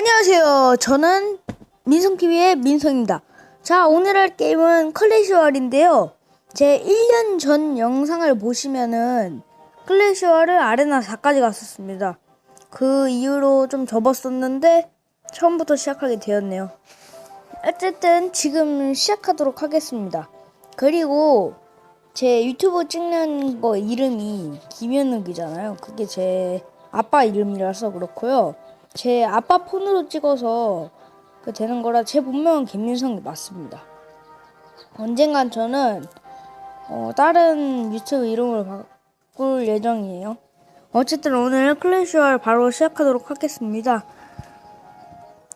안녕하세요. 저는 민성TV의 민성입니다. 자, 오늘 할 게임은 클래시월인데요. 제 1년 전 영상을 보시면은 클래시월을 아레나 4까지 갔었습니다. 그 이후로 좀 접었었는데 처음부터 시작하게 되었네요. 어쨌든 지금 시작하도록 하겠습니다. 그리고 제 유튜브 찍는 거 이름이 김현욱이잖아요. 그게 제 아빠 이름이라서 그렇고요. 제 아빠 폰으로 찍어서 그 되는 거라 제 본명은 김윤성이 맞습니다. 언젠간 저는 어, 다른 유튜브 이름으로 바꿀 예정이에요. 어쨌든 오늘 클래시월 바로 시작하도록 하겠습니다.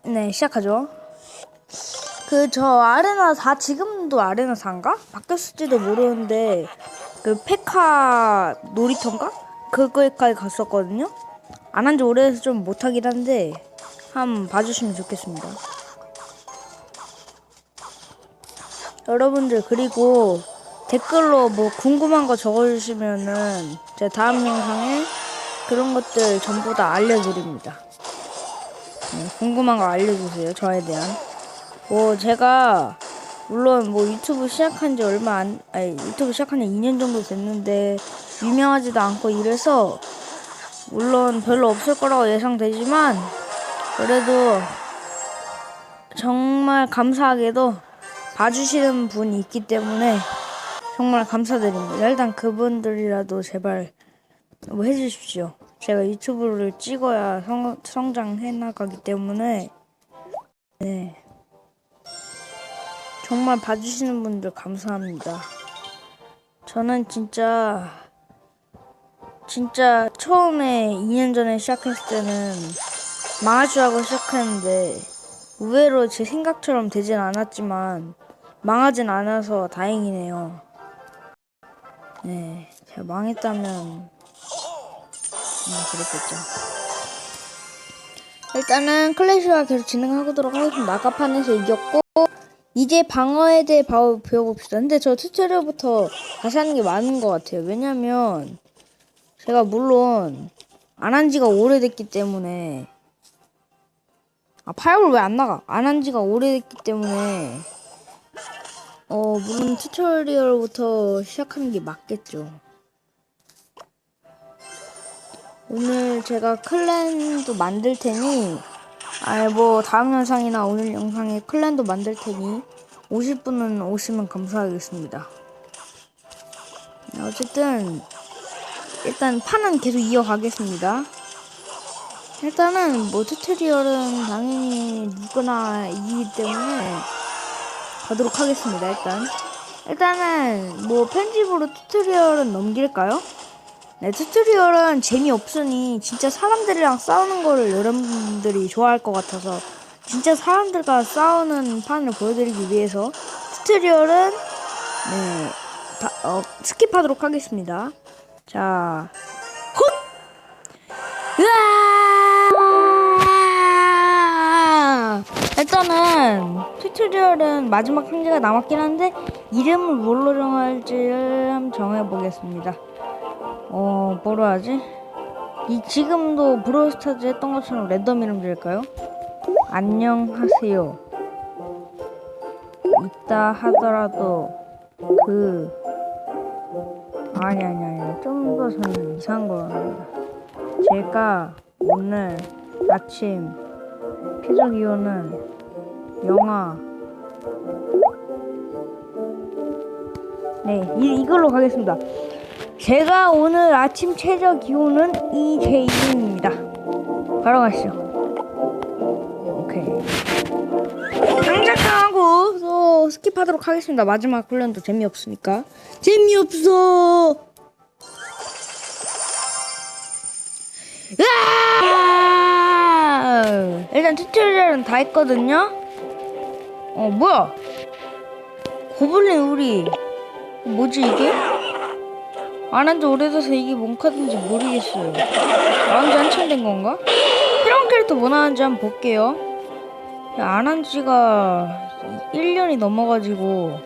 네, 시작하죠. 그 저 아레나 4 지금도 아레나 4인가? 바뀌었을지도 모르는데 그 페카 놀이터인가? 그거까지 갔었거든요. 안 한 지 오래돼서 좀 못하긴 한데 한번 봐주시면 좋겠습니다. 여러분들 그리고 댓글로 뭐 궁금한 거 적어주시면은 제 다음 영상에 그런 것들 전부 다 알려드립니다. 네, 궁금한 거 알려주세요. 저에 대한. 뭐 제가 물론 뭐 유튜브 시작한 지 얼마 안 아니 유튜브 시작한 지 2년 정도 됐는데 유명하지도 않고 이래서 물론 별로 없을 거라고 예상되지만 그래도 정말 감사하게도 봐주시는 분이 있기 때문에 정말 감사드립니다. 일단 그분들이라도 제발 뭐 해주십시오. 제가 유튜브를 찍어야 성, 성장해 나가기 때문에 네 정말 봐주시는 분들 감사합니다. 저는 진짜 진짜 처음에 2년 전에 시작했을 때는 알고 시작했는데 의외로 제 생각처럼 되진 않았지만 망하진 않아서 다행이네요. 네, 제가 망했다면 음, 그랬겠죠. 일단은 클래시와 계속 진행하도록 하겠습니다. 아까 판에서 이겼고 이제 방어에 대해 바- 배워봅시다. 근데 저 튜토리얼부터 다시 하는 게 많은 것 같아요. 왜냐면 제가 물론 안 한 지가 오래됐기 때문에 아 파이어볼 왜 안 나가? 안 한 지가 오래됐기 때문에 어 물론 튜토리얼부터 시작하는 게 맞겠죠. 오늘 제가 클랜도 만들 테니 아니 뭐 다음 영상이나 오늘 영상에 클랜도 만들 테니 오실 분은 오시면 감사하겠습니다. 네, 어쨌든 일단 판은 계속 이어가겠습니다. 일단은 뭐 튜토리얼은 당연히 누구나 이기기 때문에 가도록 하겠습니다. 일단 일단은 뭐 편집으로 튜토리얼은 넘길까요? 네, 튜토리얼은 재미없으니 진짜 사람들이랑 싸우는 거를 여러분들이 좋아할 것 같아서 진짜 사람들과 싸우는 판을 보여드리기 위해서 튜토리얼은 네, 다, 어, 스킵하도록 하겠습니다. 자, 으아! 일단은 튜토리얼은 마지막 한 개가 남았긴 한데 이름을 뭘로 정할지를 한번 정해보겠습니다. 어, 뭐로 하지? 이 지금도 브로스타즈 했던 것처럼 랜덤 이름 지을까요? 안녕하세요. 있다 하더라도 그 아니 아니 아니 좀 더 저는 이상한 걸 합니다. 제가 오늘 아침 표적 이호는 영화 네 이, 이걸로 가겠습니다. 제가 오늘 아침 최저 기온은 이재인입니다. 바로 가시죠. 오케이. 당장하고 또 스킵하도록 하겠습니다. 마지막 훈련도 재미없으니까. 재미없어. 으아! 일단 튜토리얼은 다 했거든요. 어 뭐야? 고블린 우리 뭐지 이게? 안 한 지 오래돼서 이게 뭔 카드인지 모르겠어요. 나온 지 한참 된 건가? 필요한 캐릭터 뭐 나왔는지 한번 볼게요. 안 한 지가 1년이 넘어가지고.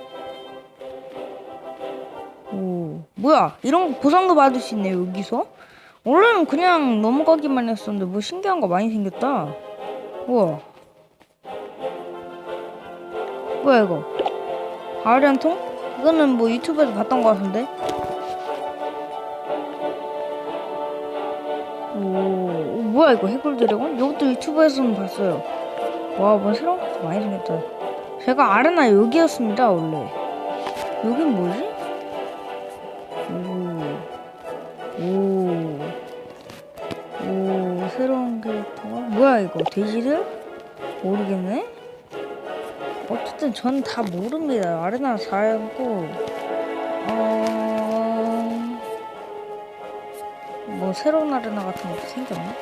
오, 뭐야? 이런 거 보상도 받을 수 있네, 여기서? 원래는 그냥 넘어가기만 했었는데 뭐 신기한 거 많이 생겼다. 우와. 뭐야 이거? 아리안 통? 이거는 뭐 유튜브에서 봤던 것 같은데? 오, 오, 뭐야 이거 해골 드래곤? 이것도 유튜브에서는 봤어요. 와, 뭐 새로운 것도 많이 생겼다. 제가 아레나 여기였습니다 원래. 여긴 뭐지? 이거 돼지들? 모르겠네. 어쨌든 전 다 모릅니다. 아레나 잘고 어... 뭐 새로운 아레나 같은 것도 생겼나?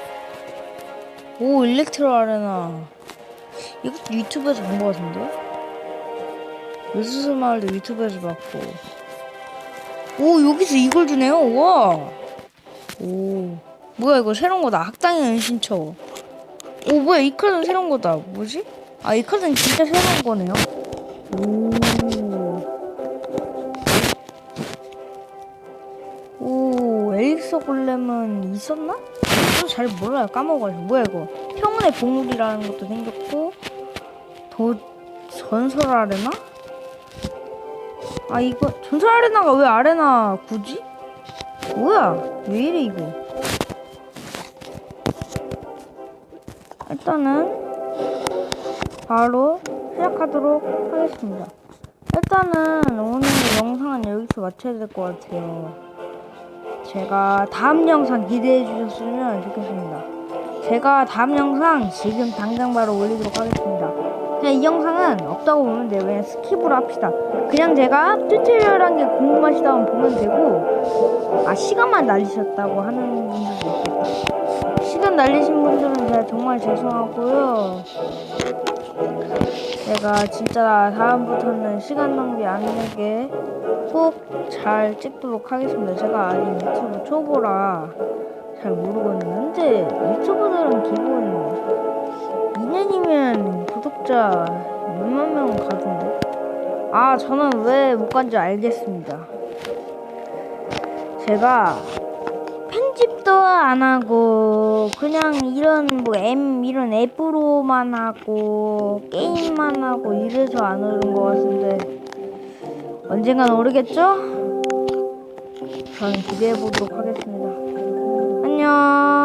오 일렉트로 아레나 이것도 유튜브에서 본 것 같은데? 으스스 마을도 유튜브에서 봤고 오 여기서 이걸 주네요 와 오 뭐야 이거 새로운 거다 학당의 은신처 오 뭐야 이 카드는 새로운 거다 뭐지? 아 이 카드는 진짜 새로운 거네요 오, 오 엘릭서 골렘은 있었나? 저도 잘 몰라요 까먹어가지고 뭐야 이거 평온의 보물이라는 것도 생겼고 더 전설 아레나? 아 이거 전설 아레나가 왜 아레나 굳이? 뭐야 왜 이래 이거 일단은 바로 시작하도록 하겠습니다. 일단은 오늘 영상은 여기서 마쳐야 될 것 같아요. 제가 다음 영상 기대해 주셨으면 좋겠습니다. 제가 다음 영상 지금 당장 바로 올리도록 하겠습니다. 그냥 이 영상은 없다고 보면 돼요. 그냥 스킵으로 합시다. 그냥 제가 튜토리얼한 게 궁금하시다면 보면 되고 아 시간만 날리셨다고 하는 분들도 있겠다 시간 날리신 분들은 제가 정말 죄송하고요. 제가 진짜 다음부터는 시간 낭비 안 되게 꼭 잘 찍도록 하겠습니다. 제가 아직 유튜브 초보라 잘 모르겠는데 유튜브들은 기본 2년이면 구독자 몇만 명 가던데? 아 저는 왜 못 간지 알겠습니다. 제가 편집도 안 하고 그냥 이런 뭐 M 이런 앱으로만 하고 게임만 하고 이래서 안 오른 것 같은데 언젠간 오르겠죠? 저는 기대해 보도록 하겠습니다. 안녕.